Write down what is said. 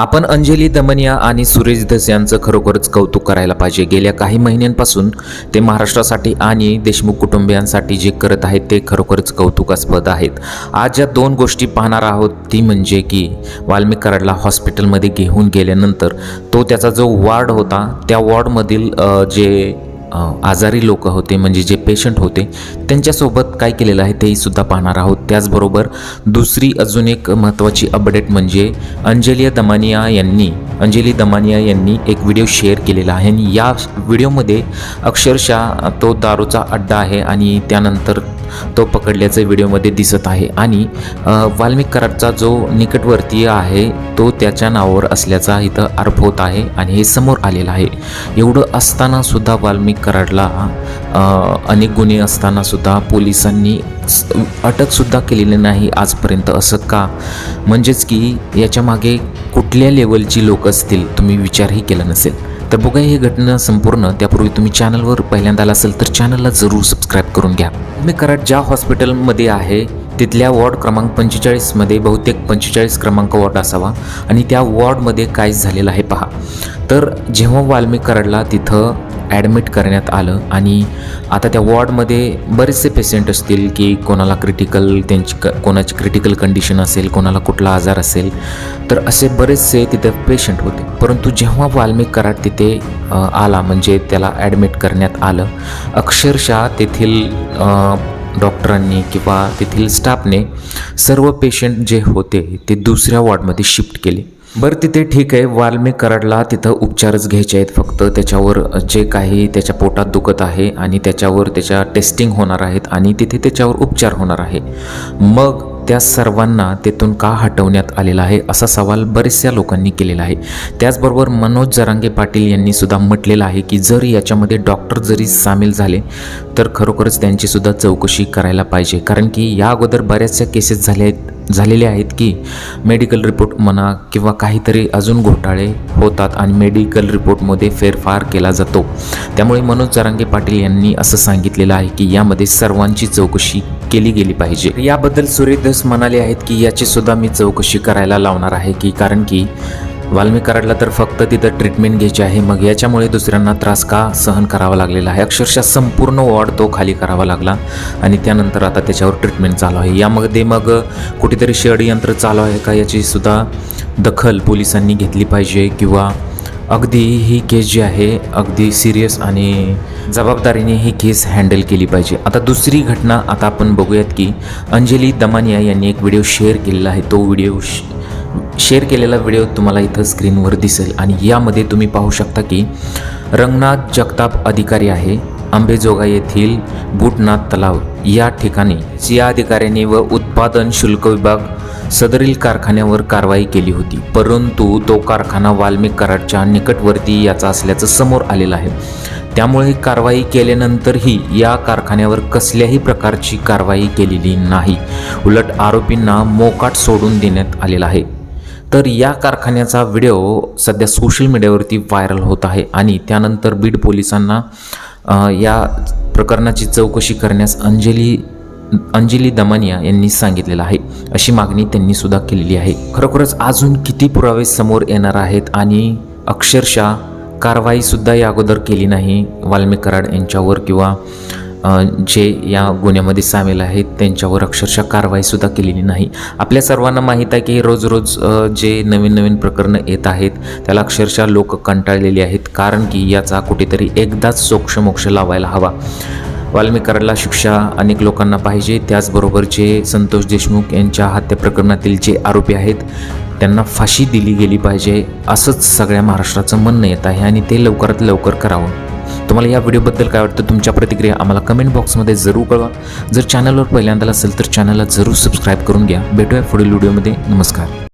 आपण अंजली दमनिया आणि सुरेश धस यांचं खरोखरच कौतुक करायला पाहिजे. गेल्या काही महिन्यांपासून ते महाराष्ट्रासाठी आणि देशमुख कुटुंबियांसाठी जे करत आहेत ते खरोखरच कौतुकास्पद आहेत. आज ज्या दोन गोष्टी पाहणार आहोत ती म्हणजे की वाल्मिक कराडला हॉस्पिटलमध्ये घेऊन गेल्यानंतर तो त्याचा जो वॉर्ड होता त्या वॉर्डमधील जे आजारी लोक होते म्हणजे जे पेशंट होते त्यांच्यासोबत काय केलेलं आहे तेही सुद्धा पाहणार आहोत. त्याचबरोबर दुसरी अजून एक महत्त्वाची अपडेट म्हणजे अंजलिया दमानिया यांनी अंजली दमानिया यांनी एक व्हिडिओ शेअर केलेला आहे. आणि या व्हिडिओमध्ये अक्षरशः तो दारूचा अड्डा आहे आणि त्यानंतर तो पकडल्याचं व्हिडिओमध्ये दिसत आहे. आणि वाल्मिक कराडचा जो निकटवर्तीय आहे तो त्याच्या नावावर असल्याचा इथं आरोप होत आहे आणि हे समोर आलेलं आहे. एवढं असताना सुद्धा वाल्मिक कराडला अनेक गुन्हे असताना सुद्धा पोलिसांनी अटकसुद्धा केलेली नाही आजपर्यंत असं का? म्हणजेच की याच्या मागे कुठल्या लेवलची लोक असतील तुम्ही विचारही केला नसेल. तर बघा ही घटना संपूर्ण. त्यापूर्वी तुम्ही चॅनलवर पहिल्यांदा आला असेल तर चॅनलला जरूर सबस्क्राईब करून घ्या. मी कराड ज्या हॉस्पिटलमध्ये आहे तिथल्या वॉर्ड क्रमांक पंचेचाळीसमध्ये बहुतेक पंचेचाळीस क्रमांक वॉर्ड असावा आणि त्या वॉर्डमध्ये काय झालेलं आहे पहा. तर जेव्हा वाल्मिक कराडला तिथं ॲडमिट करण्यात आलं आणि आता त्या वॉर्डमध्ये बरेचसे पेशंट असतील की कोणाला क्रिटिकल त्यांची क कोणाची क्रिटिकल कंडिशन असेल कोणाला कुठला आजार असेल तर असे बरेचसे तिथे पेशंट होते. परंतु जेव्हा वाल्मिक कराड तिथे आला म्हणजे त्याला ॲडमिट करण्यात आलं अक्षरशः तेथील डॉक्टरांनी किंवा तेथील स्टाफने सर्व पेशंट जे होते ते दुसऱ्या वॉर्डमध्ये शिफ्ट केले. बरं तिथे ठीक आहे वाल्मिक कराडला तिथं उपचारच घ्यायचे आहेत फक्त. त्याच्यावर जे काही त्याच्या पोटात दुखत आहे आणि त्याच्यावर त्याच्या टेस्टिंग होणार आहेत आणि तिथे त्याच्यावर उपचार होणार आहे. मग त्या सर्वांना तेथून का हटवण्यात आलेला आहे असा सवाल बरेचशा लोकांनी केलेला आहे. त्याचबरोबर मनोज जरांगे पाटील यांनी सुद्धा म्हटलेलं आहे की जर याच्यामध्ये डॉक्टर जरी सामील झाले तर खरोखरच त्यांची सुद्धा चौकशी करायला पाहिजे. कारण की या अगोदर बऱ्याचशा केसेस झाले आहेत झालेले आहेत की मेडिकल रिपोर्ट म्हणा किंवा काहीतरी अजून घोटाळे होतात आणि मेडिकल रिपोर्टमध्ये फेरफार केला जातो. त्यामुळे मनोज जरांगे पाटील यांनी असं सांगितलेलं आहे की यामध्ये सर्वांची चौकशी केली गेली पाहिजे. याबद्दल सूर्यदास म्हणाले आहेत की याची सुद्धा मी चौकशी करायला लावणार आहे की कारण की वाल्मिकाराडला तर फक्त तिथं ट्रीटमेंट घ्यायची आहे. मग याच्यामुळे दुसऱ्यांना त्रास का सहन करावा लागलेला आहे? अक्षरशः संपूर्ण वॉर्ड तो खाली करावा लागला आणि त्यानंतर आता त्याच्यावर ट्रीटमेंट चालू आहे. यामध्ये मग कुठेतरी षडयंत्र चालू आहे का याची सुद्धा दखल पोलिसांनी घेतली पाहिजे किंवा अगदी ही केस जी आहे अगदी सिरियस आणि जबाबदारीने ही केस हँडल केली पाहिजे. आता दुसरी घटना आता आपण बघूयात की अंजली दमानिया यांनी एक व्हिडिओ शेअर केलेला आहे. तो व्हिडिओ शेअर केलेला व्हिडिओ तुम्हाला इथं स्क्रीनवर दिसेल. आणि यामध्ये तुम्ही पाहू शकता की रंगनाथ जगताप अधिकारी आहे आंबेजोगा येथील बुटनाथ तलाव. या ठिकाणी या अधिकाऱ्यांनी व उत्पादन शुल्क विभाग सदरील कारखान्यावर कारवाई केली होती. परंतु तो कारखाना वाल्मिक कराडच्या निकटवर्ती याचा असल्याचं समोर आलेलं आहे. त्यामुळे कारवाई केल्यानंतरही या कारखान्यावर कसल्याही प्रकारची कारवाई केलेली नाही. उलट आरोपींना मोकाट सोडून देण्यात आलेला आहे. तर या कारखान्याचा व्हिडिओ सध्या सोशल मीडियावरती व्हायरल होत आहे आणि त्यानंतर बीड पोलिसांना या प्रकरणाची चौकशी करण्यास अंजली अंजली दमानिया यांनी सांगितलेलं आहे. अशी मागणी त्यांनी सुद्धा केलेली आहे. खरोखरच अजून किती पुरावे समोर येणार आहेत आणि अक्षरशः कारवाईसुद्धा या अगोदर केली नाही. वाल्मिक कराड यांच्यावर किंवा जे या गुन्ह्यामध्ये सामील आहेत त्यांच्यावर अक्षरशः कारवाईसुद्धा केलेली नाही. आपल्या सर्वांना माहीत आहे की रोज रोज जे नवीन नवीन प्रकरणं येत आहेत त्याला अक्षरशः लोक कंटाळलेली आहेत. कारण की याचा कुठेतरी एकदाच सोक्षमोक्ष लावायला हवा. वाल्मिक शिक्षा अनेक लोकांना पाहिजे. त्याचबरोबर जे संतोष देशमुख यांच्या हत्या प्रकरणातील जे आरोपी आहेत त्यांना फाशी दिली गेली पाहिजे असंच सगळ्या महाराष्ट्राचं म्हणणं येत आहे आणि ते लवकरात लवकर करावं. तुम्हाला या व्हिडिओबद्दल काय वाटतं? तुमच्या प्रतिक्रिया आम्हाला कमेंट बॉक्समध्ये जरूर कळवा. जर चॅनलवर पहिल्यांदा असेल तर चॅनलला जरूर सबस्क्राईब करून घ्या. भेटूया पुढील व्हिडिओमध्ये. नमस्कार.